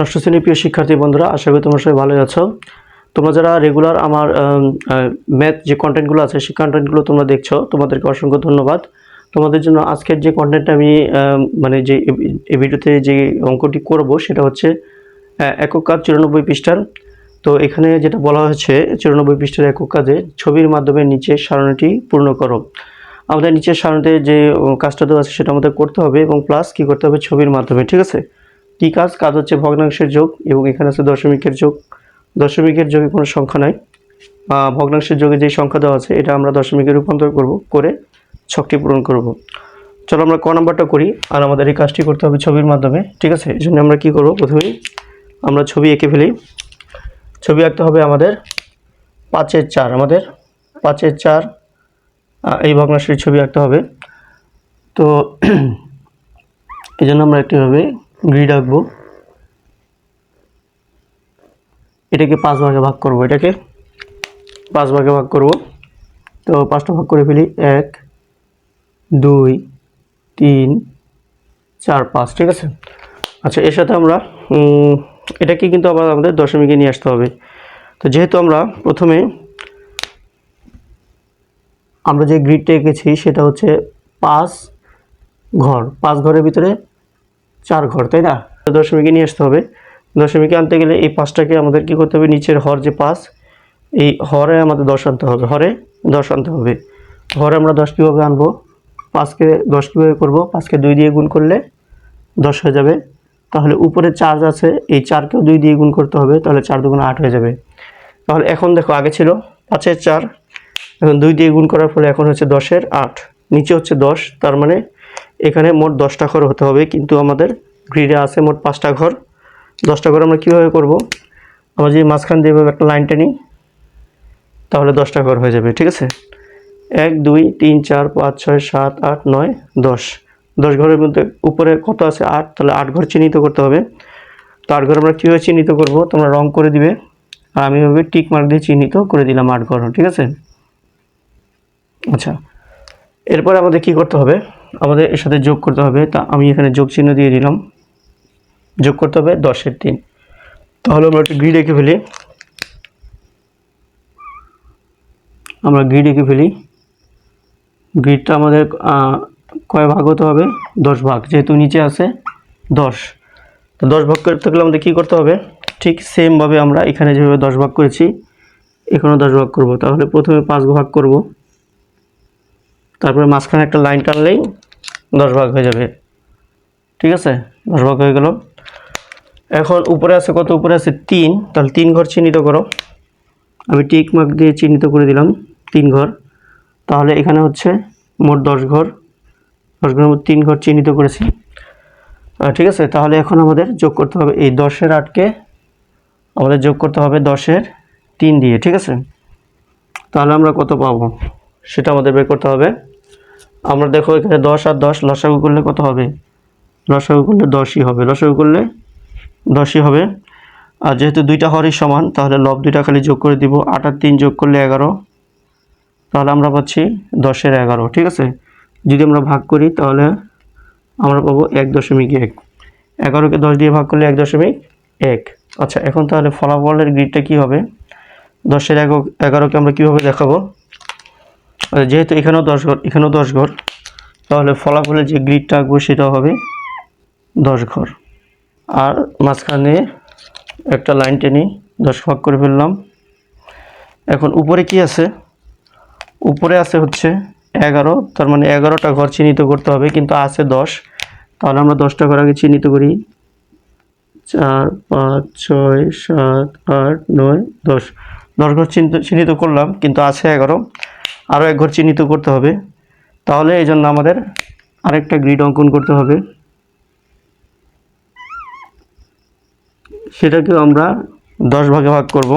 ষষ্ঠ শ্রেণির প্রিয় শিক্ষার্থী বন্ধুরা, আশা করি তোমরা সবাই ভালোই আছো। তোমরা যারা রেগুলার আমার ম্যাথ যে কন্টেন্টগুলো আছে, সেই কন্টেন্টগুলো তোমরা দেখছ, তোমাদেরকে অসংখ্য ধন্যবাদ। তোমাদের জন্য আজকের যে কন্টেন্টটা আমি মানে যে এই- ভিডিওতে যে অঙ্কটি করব, সেটা হচ্ছে একক কাজ চুরানব্বই পৃষ্ঠার। তো এখানে যেটা বলা হয়েছে, চুরানব্বই পৃষ্ঠার একক কাজে ছবির মাধ্যমে নিচে সারণীটি পূর্ণ করো। আমাদের নিচের সারণীতে যে কাজটা দেওয়া আছে, সেটা আমাদের করতে হবে এবং প্লাস কি করতে হবে, ছবির মাধ্যমে, ঠিক আছে? কী কাজ কাজ হচ্ছে ভগ্নাংশের যোগ এবং এখানে আছে দশমিকের যোগ। দশমিকের যোগে কোনো সংখ্যা নাই। ভগ্নাংশের যোগে যে সংখ্যা দেওয়া আছে, এটা আমরা দশমিকে রূপান্তর করব, করে ছকটি পূরণ করব। চলো আমরা ক নাম্বারটা করি, আর আমাদের এই কাজটি করতে হবে ছবির মাধ্যমে, ঠিক আছে? এই জন্য আমরা কী করব প্রথমেই? আমরা ছবি এঁকে ফেলি। ছবি আঁকতে হবে আমাদের পাঁচের চার, আমাদের পাঁচের চার এই ভগ্নাংশের ছবি আঁকতে হবে। তো, এই জন্য আমরা একটি একটিভাবে গ্রিড আঁকবো। এটাকে পাঁচ ভাগে ভাগ করব, এটাকে পাঁচ ভাগে ভাগ করব। তো পাঁচটা ভাগ করে ফেলি, এক, দুই, তিন, চার, পাঁচ, ঠিক আছে? আচ্ছা এর সাথে আমরা এটাকে কিন্তু আবার আমাদের দশমিকে নিয়ে আসতে হবে। তো যেহেতু আমরা প্রথমে আমরা যে গ্রিডটা এঁকেছি, সেটা হচ্ছে পাঁচ ঘর। পাঁচ ঘরের ভিতরে চার ঘর, তাই না? দশমিকে নিয়ে আসতে হবে। দশমিকে আনতে গেলে এই পাঁচটাকে আমাদের কী করতে হবে? নিচের হর যে পাঁচ, এই হরে আমাদের দশ আনতে হবে। হরে দশ আনতে হবে। হরে আমরা দশ কীভাবে আনব? পাঁচকে দশ কীভাবে করব? পাঁচকে দুই দিয়ে গুণ করলে দশ হয়ে যাবে। তাহলে উপরে চার্জ আছে, এই চারকেও দুই দিয়ে গুণ করতে হবে, তাহলে চার দুগুণ আট হয়ে যাবে। তাহলে এখন দেখো, আগে ছিল পাঁচের চার, এখন দুই দিয়ে গুণ করার ফলে এখন হচ্ছে দশের আট, নিচে হচ্ছে দশ, তার মানে এখানে মোট দশটা ঘর হতে হবে, কিন্তু আমাদের গ্রিডে আছে মোট পাঁচটা ঘর। দশটা ঘর আমরা কীভাবে করব? আমরা যদি মাঝখান দিয়ে একটা লাইন টেনি, তাহলে দশটা ঘর হয়ে যাবে, ঠিক আছে? এক, দুই, তিন, চার, পাঁচ, ছয়, সাত, আট, নয়, দশ। দশ ঘরের মধ্যে উপরে কত আছে? আট, তাহলে আট ঘর চিহ্নিত করতে হবে। তো আট ঘর আমরা কীভাবে চিহ্নিত করব? তোমরা রং করে দিবে। আর আমি এভাবে টিক মার্ক দিয়ে চিহ্নিত করে দিলাম আট ঘর, ঠিক আছে? আচ্ছা এরপরে আমাদের কি করতে হবে? আমাদের এর সাথে যোগ করতে হবে। তা আমি এখানে যোগ চিহ্ন দিয়ে দিলাম। যোগ করতে হবে দশের তিন। তাহলে আমরা একটা গ্রিড এঁকে ফেলি। আমরা গ্রিড এঁকে ফেলি। গ্রিডটা আমাদের কয় ভাগ হতে হবে? দশ ভাগ। যেহেতু নিচে আছে, দশ। তো দশ ভাগ করতে গেলে আমাদের কী করতে হবে? ঠিক সেমভাবে আমরা এখানে যেভাবে দশ ভাগ করেছি, এখানেও দশ ভাগ করব। তাহলে প্রথমে পাঁচ ভাগ করব। তারপরে মাঝখানে একটা লাইন টানলেই দশ ভাগ হয়ে যাবে। ঠিক আছে? দশ ভাগ হয়ে গেল। এখন উপরে আছে কত? উপরে আছে তিন। তাহলে তিন ঘর চিহ্নিত করো। আমি টিক মার্ক দিয়ে চিহ্নিত করে দিলাম তিন ঘর। তাহলে এখানে হচ্ছে মোট দশ ঘর। দশ ঘরের তিন ঘর চিহ্নিত করেছি। ঠিক আছে? তাহলে এখন আমাদের যোগ করতে হবে। এই দশের আটকে আমাদের যোগ করতে হবে দশের তিন দিয়ে। ঠিক আছে? তাহলে আমরা কত পাবো? সেটা আমাদের বের করতে হবে। আমরা দেখো এখানে দশ আর দশ, লসাগু করলে কত হবে? লসাগু করলে দশই হবে। লসাগু করলে দশই হবে। আর যেহেতু দুইটা হরই সমান, তাহলে লব দুইটা খালি যোগ করে দিব। আট আর তিন যোগ করলে এগারো। তাহলে আমরা পাচ্ছি দশের এগারো, ঠিক আছে? যদি আমরা ভাগ করি, তাহলে আমরা পাবো এক দশমিক এক। এগারোকে দশ দিয়ে ভাগ করলে এক দশমিক এক। আচ্ছা এখন তাহলে ফলাফলের গ্রিডটা কী হবে? দশের এগারোকে আমরা কীভাবে দেখাবো? যেহেতু এখানেও দশ ঘর, এখানেও দশ ঘর, তাহলে ফলাফলের যে গ্রিডটা আঁকবো সেটা হবে দশ ঘর। আর মাঝখানে একটা লাইন টেনে দশ ভাগ করে ফেললাম। এখন উপরে কি আছে? উপরে আছে হচ্ছে এগারো, তার মানে এগারোটা ঘর চিহ্নিত করতে হবে, কিন্তু আছে দশ। তাহলে আমরা দশটা ঘর আগে চিহ্নিত করি। চার, পাঁচ, ছয়, সাত, আট, নয়, দশ। দশ ঘর চিহ্নিত চিহ্নিত করলাম, কিন্তু আছে এগারো। আরও এক ঘর চিহ্নিত করতে হবে। তাহলে এই জন্য আমাদের আরেকটা গ্রিড অঙ্কন করতে হবে। সেটাকেও আমরা দশ ভাগে ভাগ করব।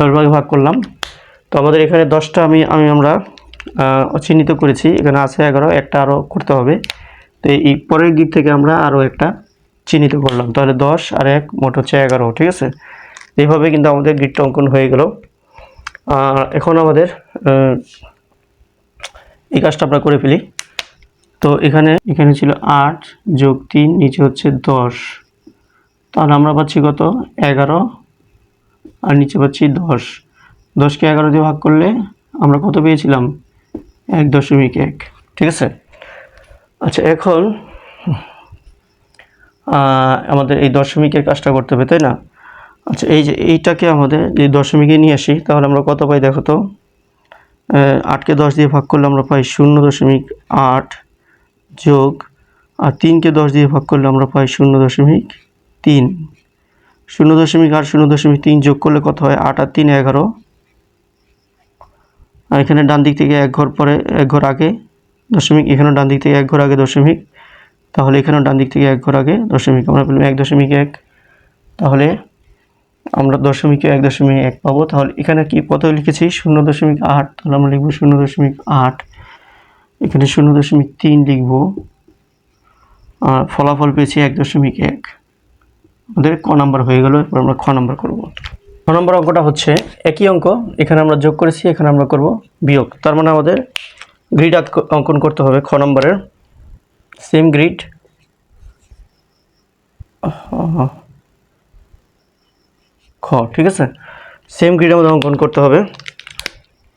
দশ ভাগে ভাগ করলাম। তো আমাদের এখানে দশটা আমি আমি আমরা চিহ্নিত করেছি। এখানে আছে এগারো, একটা আরও করতে হবে। তো এই পরের গিট থেকে আমরা আরও একটা চিহ্নিত করলাম। তাহলে দশ আর এক মোট হচ্ছে এগারো, ঠিক আছে? এইভাবে কিন্তু আমাদের গ্রিডটা অঙ্কন হয়ে গেল। এখন আমাদের এই কাজটা আমরা করে ফেলি। তো এখানে এখানে ছিল আট যোগ তিন, নিচে হচ্ছে দশ। তাহলে আমরা পাচ্ছি কত? এগারো। আর নিচে পাচ্ছি দশ। দশকে এগারো দিয়ে ভাগ করলে আমরা কত পেয়েছিলাম? এক দশমিক এক, ঠিক আছে? আচ্ছা এখন আমাদের এই দশমিকের কাজটা করতে হবে, তাই না? আচ্ছা এই যে এইটাকে আমাদের যদি দশমিকে নিয়ে আসি, তাহলে আমরা কত পাই দেখো তো? আটকে দশ দিয়ে ভাগ করলে আমরা পাই শূন্য দশমিক আট যোগ, আর তিনকে দশ দিয়ে ভাগ করলে আমরা পাই শূন্য দশমিক তিন। শূন্য দশমিক আট, শূন্য দশমিক তিন যোগ করলে কত হয়? আট আর তিন এগারো। আর এখানে ডান দিক থেকে এক ঘর পরে, এক ঘর আগে দশমিক, এখানে ডান দিক থেকে এক ঘর আগে দশমিক তাহলে এখানেও ডান দিক থেকে এক ঘর আগে, দশমিক, আমরা পেলাম এক দশমিক এক। তাহলে আমরা দশমিকে এক দশমিক এক পাবো। তাহলে এখানে কি কত লিখেছি? শূন্য দশমিক আট। তাহলে আমরা লিখব শূন্য দশমিক আট। এখানে শূন্য দশমিক তিন লিখব। আর ফলাফল পেয়েছি এক দশমিক এক। আমাদের ক নাম্বার হয়ে গেল এরপর আমরা খ নাম্বার করব। খ নম্বর অঙ্কটা হচ্ছে একই অঙ্ক, এখানে আমরা যোগ করেছি, এখানে আমরা করব বিয়োগ। তার মানে আমাদের গ্রিড অঙ্কন করতে হবে খ নম্বরের। সেম গ্রিড খ, ঠিক আছে? সেম গ্রিড আমাদের অঙ্কন করতে হবে।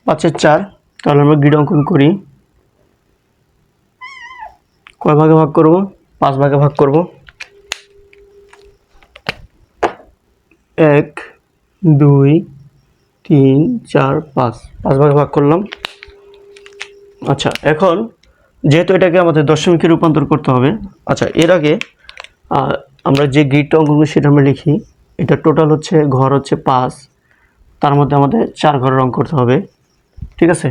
পাঁচের চার, তাহলে আমরা গ্রিড অঙ্কন করি। কয় ভাগে ভাগ করব? পাঁচ ভাগে ভাগ করব। এক, দুই, তিন, চার, পাঁচ। পাঁচ ভাগে ভাগ করলাম। আচ্ছা এখন যেহেতু এটাকে আমাদের দশমিকে রূপান্তর করতে হবে আচ্ছা এর আগে আমরা যে গ্রিডটা অঙ্কন করি সেটা আমরা লিখি। এটা টোটাল হচ্ছে, ঘর হচ্ছে পাঁচ, তার মধ্যে আমাদের চার ঘরের অঙ্ক করতে হবে, ঠিক আছে?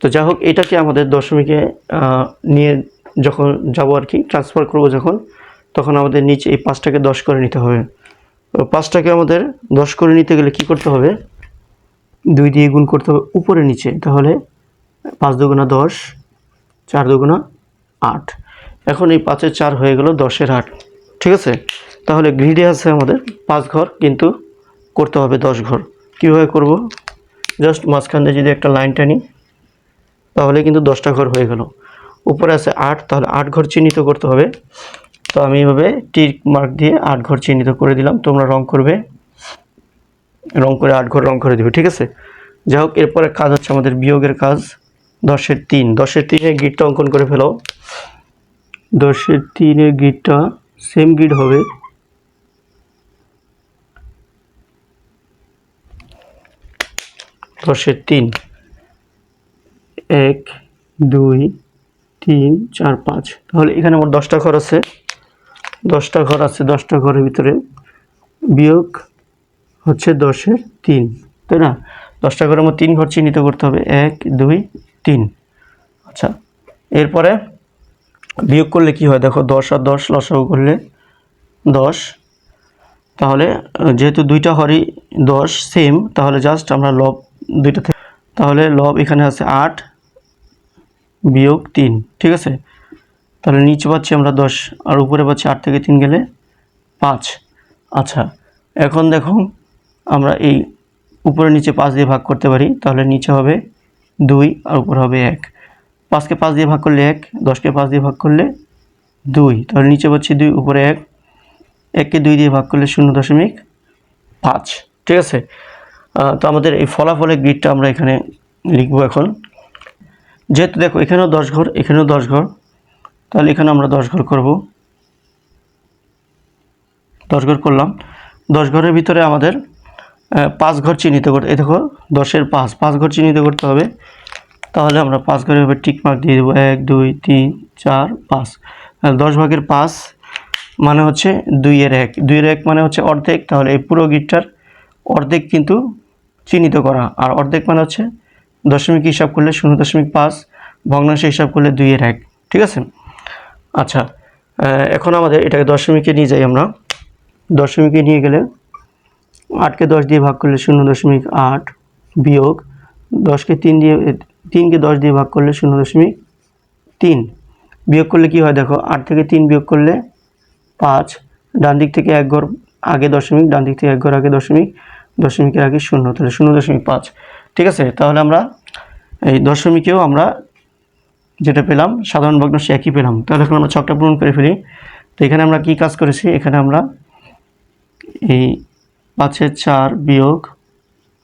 তো যাই হোক, এটাকে আমাদের দশমিকে নিয়ে যখন যাব আর কি ট্রান্সফার করব যখন, তখন আমাদের নিচে এই পাঁচটাকে দশ করে নিতে হবে। পাঁচটাকে আমাদের দশ করে নিতে গেলে কি করতে হবে? দুই দিয়ে গুণ করতে হবে উপরে নিচে, তাহলে পাঁচ দুগুণা দশ চার দুগুণা আট। এখন এই পাঁচের চার হয়ে গেল দশের আট। ঠিক আছে? তাহলে গ্রিডে আছে আমাদের পাঁচ ঘর, কিন্তু করতে হবে দশ ঘর। কীভাবে করব? জাস্ট মাঝখান দিয়ে যদি একটা লাইন টানি, তাহলে কিন্তু দশটা ঘর হয়ে গেল। উপরে আছে আট, তাহলে আট ঘর চিহ্নিত করতে হবে। তো আমি এইভাবে টিক মার্ক দিয়ে আট ঘর চিহ্নিত করে দিলাম। তোমরা রং করবে। রং করে আট ঘর রং করে দেবে। ঠিক আছে? যাই হোক, এরপরে কাজ হচ্ছে আমাদের বিয়োগের কাজ। দশের তিন। দশের তিনের গিটটা অঙ্কন করে ফেলো। দশের তিনের গিটটা সেম গিট হবে। দশের তিন। এক, দুই, তিন, চার, পাঁচ। তাহলে এখানে আমার দশটা ঘর আছে। দশটা ঘর আছে, দশটা ঘরের ভিতরে। বিয়োগ হচ্ছে দশের তিন। তাই না? দশটা ঘরের মধ্যে তিন ঘর চিহ্নিত করতে হবে। এক, দুই তিন। আচ্ছা এরপরে বিয়োগ করলে কি হয়? দেখো, দশ আর দশ লসাগু করলে দশ। তাহলে, যেহেতু দুইটা হরই দশ সেম তাহলে জাস্ট আমরা লব দুইটা থেকে তাহলে লব এখানে আছে আট বিয়োগ তিন, ঠিক আছে? তাহলে নিচে পাচ্ছি আমরা দশ, আর উপরে পাচ্ছি আট থেকে তিন গেলে পাঁচ। আচ্ছা এখন দেখো আমরা এই উপরে নিচে পাঁচ দিয়ে ভাগ করতে পারি, তাহলে নিচে হবে দুই আর উপর হবে এক। পাঁচকে পাঁচ দিয়ে ভাগ করলে এক, দশকে পাঁচ দিয়ে ভাগ করলে দুই। তাহলে নিচে পাচ্ছি দুই, উপরে এক। এককে দুই দিয়ে ভাগ করলে শূন্য দশমিক পাঁচ। ঠিক আছে? তো আমাদের এই ফলাফলের গ্রিডটা আমরা এখানে লিখব এখন। যেহেতু দেখো, এখানেও দশ ঘর, এখানেও দশ ঘর। তাহলে এখানে আমরা দশ ঘর করব। দশ ঘর করলাম। দশ ঘরের ভিতরে আমাদের পাঁচ ঘর চিহ্নিত করতে এই দেখো, দশের পাঁচ পাঁচ ঘর চিহ্নিত করতে হবে। তাহলে আমরা পাঁচ ঘরের এবার টিক মার্ক দিয়ে দেবো। এক, দুই, তিন, চার, পাঁচ। দশ ভাগের পাঁচ মানে হচ্ছে দুইয়ের এক। দুইয়ের এক মানে হচ্ছে অর্ধেক। তাহলে এই পুরো গিটটার অর্ধেক কিন্তু চিহ্নিত করা। আর অর্ধেক মানে হচ্ছে দশমিক হিসাব করলে শূন্য দশমিক পাঁচ, ভগ্নাংশ হিসাব করলে দুইয়ের এক। ঠিক আছে? আচ্ছা এখন আমাদের এটাকে দশমিকে নিয়ে যাই আমরা। দশমিকে নিয়ে গেলে আটকে দশ দিয়ে ভাগ করলে শূন্য দশমিক আট বিয়োগ দশকে তিন দিয়ে তিনকে দশ দিয়ে ভাগ করলে শূন্য দশমিক তিন। বিয়োগ করলে কি হয় দেখো, আট থেকে তিন বিয়োগ করলে পাঁচ। ডান দিক থেকে এক ঘর আগে দশমিক, ডান দিক থেকে এক ঘর আগে দশমিক, দশমিকের আগে শূন্য, তাহলে শূন্য দশমিক পাঁচ। ঠিক আছে, তাহলে আমরা এই দশমিকেও আমরা যেটা পেলাম, সাধারণ ভগ্নাংশ একই পেলাম। তাহলে এখন আমরা ছকটা পূরণ করে ফেলি। তো এখানে আমরা কি কাজ করেছি? এখানে আমরা এই পাঁচের চার বিয়োগ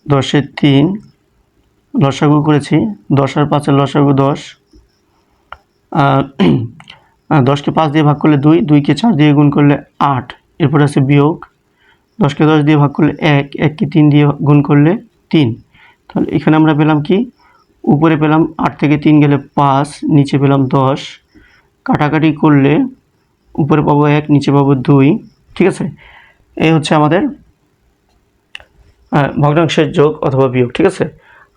দশের তিন লসাগু করেছি, দশ আর পাঁচের লসাগু দশ। দশকে পাঁচ দিয়ে ভাগ করলে দুই, দুইকে চার দিয়ে গুণ করলে আট, এরপরে আছে বিয়োগ। দশকে দশ দিয়ে ভাগ করলে এক, এককে তিন দিয়ে গুণ করলে তিন। তাহলে এখানে আমরা পেলাম কি? উপরে পেলাম আট থেকে তিন গেলে পাঁচ, নিচে পেলাম দশ। কাটাকাটি করলে উপরে পাবো এক, নিচে পাবো দুই। ঠিক আছে? এই হচ্ছে আমাদের ভগ্নাংশের যোগ অথবা বিয়োগ, ঠিক আছে?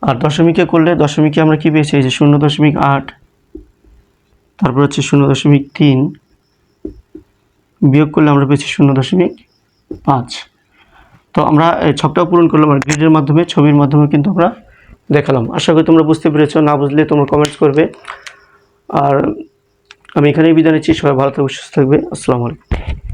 আর দশমিকে করলে দশমিকে আমরা কি পেয়েছি? এই যে শূন্য দশমিক আট, তারপর হচ্ছে শূন্য দশমিক তিন, বিয়োগ করলে আমরা পেয়েছি শূন্য দশমিক পাঁচ। তো আমরা ছকটাও পূরণ করলাম আর গ্রিডের মাধ্যমে, ছবির মাধ্যমে কিন্তু আমরা দেখালাম। আশা করি তোমরা বুঝতে পেরেছ, না বুঝলে তোমরা কমেন্টস করবে। আর আমি এখানেই বিদায় নিচ্ছি, সবাই ভালো থাকবে, সুস্থ থাকবে। আসসালামু আলাইকুম।